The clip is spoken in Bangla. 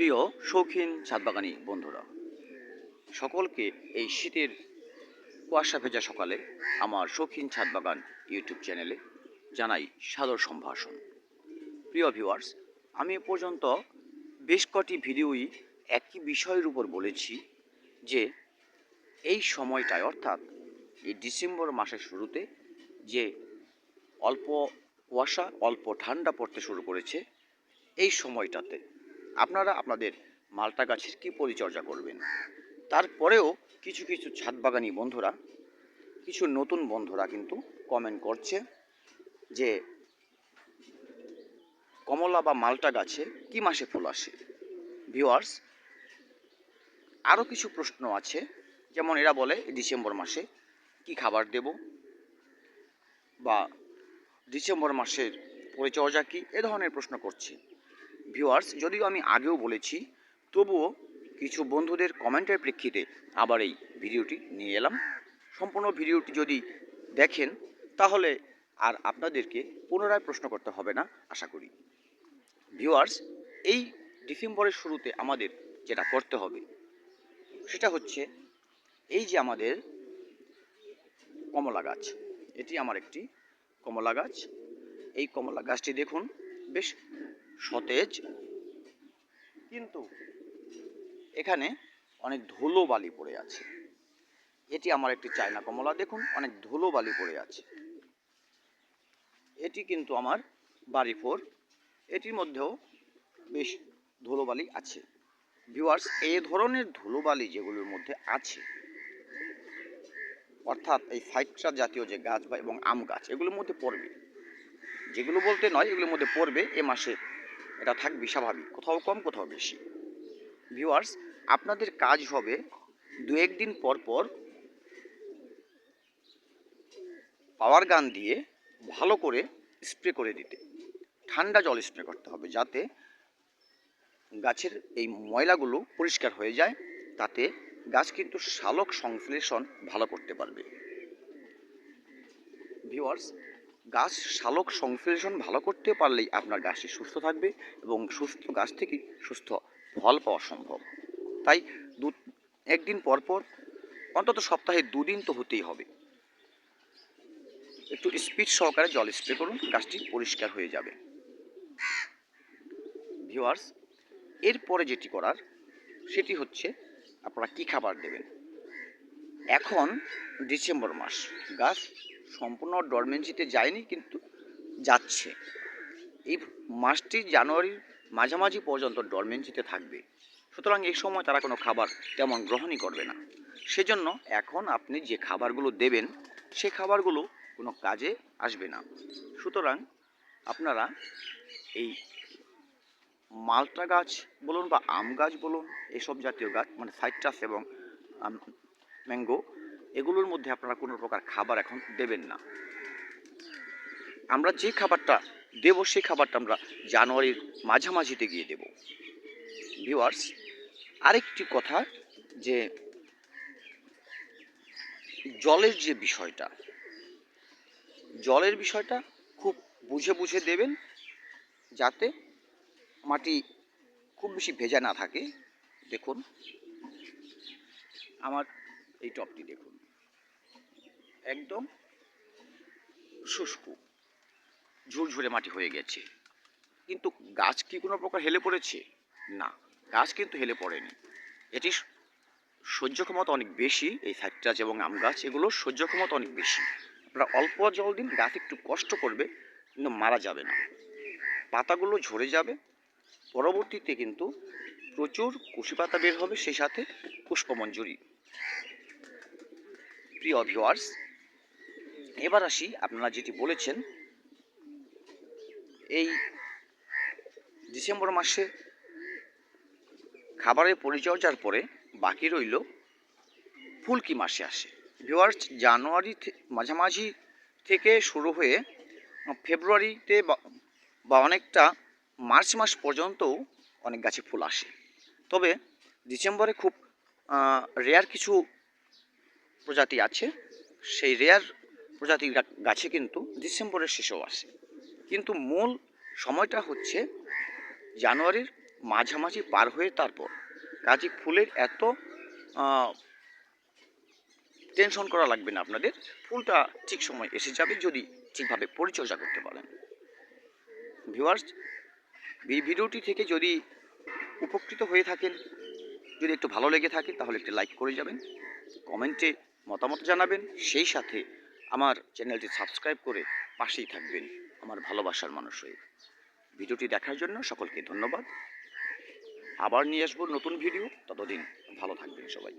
প্রিয় শৌখিন ছাদবাগানি বন্ধুরা, সকলকে এই শীতের কুয়াশা ভেজা সকালে আমার শৌখিন ছাদবাগান ইউটিউব চ্যানেলে জানাই সাদর সম্ভাষণ। প্রিয় ভিউয়ার্স আমি এ পর্যন্ত বেশ কটি ভিডিওই একই বিষয়ের উপর বলেছি যে এই সময়টায়, অর্থাৎ এই ডিসেম্বর মাসের শুরুতে যে অল্প কুয়াশা, অল্প ঠান্ডা পড়তে শুরু করেছে, এই সময়টাতে আপনারা আপনাদের মালটা গাছের কী পরিচর্যা করবেন? তারপরেও কিছু কিছু ছাদ বাগানি বন্ধুরা, কিছু নতুন বন্ধুরা কিন্তু কমেন্ট করছে যে কমলা বা মালটা গাছে কি মাসে ফুল আসে? ভিওয়ার্স আরও কিছু প্রশ্ন আছে, যেমন এরা বলে ডিসেম্বর মাসে কি খাবার দেব? বা ডিসেম্বর মাসের পরিচর্যা কী? এ ধরনের প্রশ্ন করছে। ভিউয়ার্স যদিও আমি আগেও বলেছি, তবুও কিছু বন্ধুদের কমেন্টের প্রেক্ষিতে আবার এই ভিডিওটি নিয়ে এলাম। সম্পূর্ণ ভিডিওটি যদি দেখেন, তাহলে আর আপনাদেরকে পুনরায় প্রশ্ন করতে হবে না, আশা করি। ভিউয়ার্স এই ডিসেম্বরের শুরুতে আমাদের যেটা করতে হবে, সেটা হচ্ছে এই যে আমাদের কমলা গাছ, এটি আমার একটি কমলা গাছ। এই কমলা গাছটি দেখুন, বেশ সতেজ। কিন্তু এখানে অনেক ধুলো বালি পড়ে আছে। এটি আমার একটি চায়না কমলা, দেখুন, অনেক ধুলো বালি পড়ে আছে। এটি কিন্তু আমার বাড়ি ফোর। এটির মধ্যেও বেশ ধুলোবালি আছে। ভিউয়ার্স, এ ধরনের ধুলোবালি যেগুলোর মধ্যে আছে, অর্থাৎ এই ফাইট্রা জাতীয় যে গাছ বা এবং আম গাছ, এগুলোর মধ্যে পড়বে। যেগুলো বলতে নয়, এগুলোর মধ্যে পড়বে এ মাসে এটা থাকবে স্বাভাবিক, কোথাও কম, কোথাও বেশি। ভিউয়ার্স আপনাদের কাজ হবে দু একদিন পর পর পাওয়ার গান দিয়ে ভালো করে স্প্রে করে দিতে। ঠান্ডা জল স্প্রে করতে হবে যাতে গাছের এই ময়লাগুলো পরিষ্কার হয়ে যায়, তাতে গাছ কিন্তু শালক সংশ্লেষণ ভালো করতে পারবে। ভিউয়ার্স গাছ শালক সংশ্লেষণ ভালো করতে পারলেই আপনার গাছটি সুস্থ থাকবে এবং সুস্থ গাছ থেকে সুস্থ ফল পাওয়া সম্ভব। তাই দু, একদিন পর পর, অন্তত সপ্তাহে দুদিন তো হতেই হবে। একটু স্পিড সহকারে জল স্প্রে করুন, গাছটি পরিষ্কার হয়ে যাবে। ভিউয়ার্স এরপরে যেটি করার, সেটি হচ্ছে আপনারা কী খাবার দেবেন? এখন ডিসেম্বর মাস, গাছ সম্পূর্ণ ডরমেন্সিতে যায়নি, কিন্তু যাচ্ছে। এই মাসটি জানুয়ারির মাঝামাঝি পর্যন্ত ডরমেন্সিতে থাকবে। সুতরাং এই সময় তারা কোনো খাবার তেমন গ্রহণই করবে না। সেজন্য এখন আপনি যে খাবারগুলো দেবেন, সে খাবারগুলো কোনো কাজে আসবে না। সুতরাং আপনারা এই মালটা গাছ বলুন বা আম গাছ বলুন, এসব জাতীয় গাছ মানে সাইট্রাস এবং ম্যাঙ্গো এগুলোর মধ্যে আপনারা কোনো প্রকার খাবার এখন দেবেন না। আমরা যে খাবারটা দেব, সেই খাবারটা আমরা জানুয়ারির মাঝামাঝিতে গিয়ে দেব। ভিউয়ার্স, আরেকটি কথা যে জলের যে বিষয়টা, জলের বিষয়টা খুব বুঝে বুঝে দেবেন যাতে মাটি খুব বেশি ভেজা না থাকে। দেখুন, আমার এই টপটি দেখুন। একদম শুষ্ক, ঝুরঝুরে মাটি হয়ে গেছে। কিন্তু গাছ কি কোনো প্রকার হেলে পড়েছে? না, গাছ কিন্তু হেলে পড়েনি। এটি সহ্য ক্ষমতা অনেক বেশি, এই সাইট্রাস এবং আম গাছ, এগুলো সহ্য ক্ষমতা অনেক বেশি। আপনারা অল্প জল দিন, গাছ একটু কষ্ট করবে, কিন্তু মারা যাবে না। পাতাগুলো ঝরে যাবে। পরবর্তীতে কিন্তু প্রচুর কুশি পাতা বের হবে, সেই সাথে পুষ্পমঞ্জুরি। প্রিয় ভিওয়ার্স এবার আসি আপনারা যেটি বলেছেন, এই ডিসেম্বর মাসে খাবারের পরিচর্যার পরে বাকি রইল ফুল কি মাসে আসে। ভিওয়ার্স জানুয়ারি মাঝামাঝি থেকে শুরু হয়ে ফেব্রুয়ারিতে বা অনেকটা মার্চ মাস পর্যন্তও অনেক গাছে ফুল আসে। তবে ডিসেম্বরে খুব রেয়ার কিছু প্রজাতি আছে, সেই রেয়ার প্রজাতির গাছে কিন্তু ডিসেম্বরের শেষেও আসে। কিন্তু মূল সময়টা হচ্ছে জানুয়ারির মাঝামাঝি পার হয়ে তারপর। কাজে ফুলের এত টেনশন করা লাগবে না আপনাদের। ফুলটা ঠিক সময় এসে যাবে যদি ঠিকভাবে পরিচর্যা করতে পারেন। ভিউয়ার্স, এই ভিডিওটি থেকে যদি উপকৃত হয়ে থাকেন, যদি একটু ভালো লেগে থাকে, তাহলে একটি লাইক করে যাবেন। কমেন্টে মতামত জানাবেন। সেই সাথে আমার চ্যানেলটি সাবস্ক্রাইব করে পাশেই থাকবেন আমার ভালোবাসার মানুষ হয়ে। ভিডিওটি দেখার জন্য সকলকে ধন্যবাদ। আবার নিয়ে আসব নতুন ভিডিও। ততদিন ভালো থাকবেন সবাই।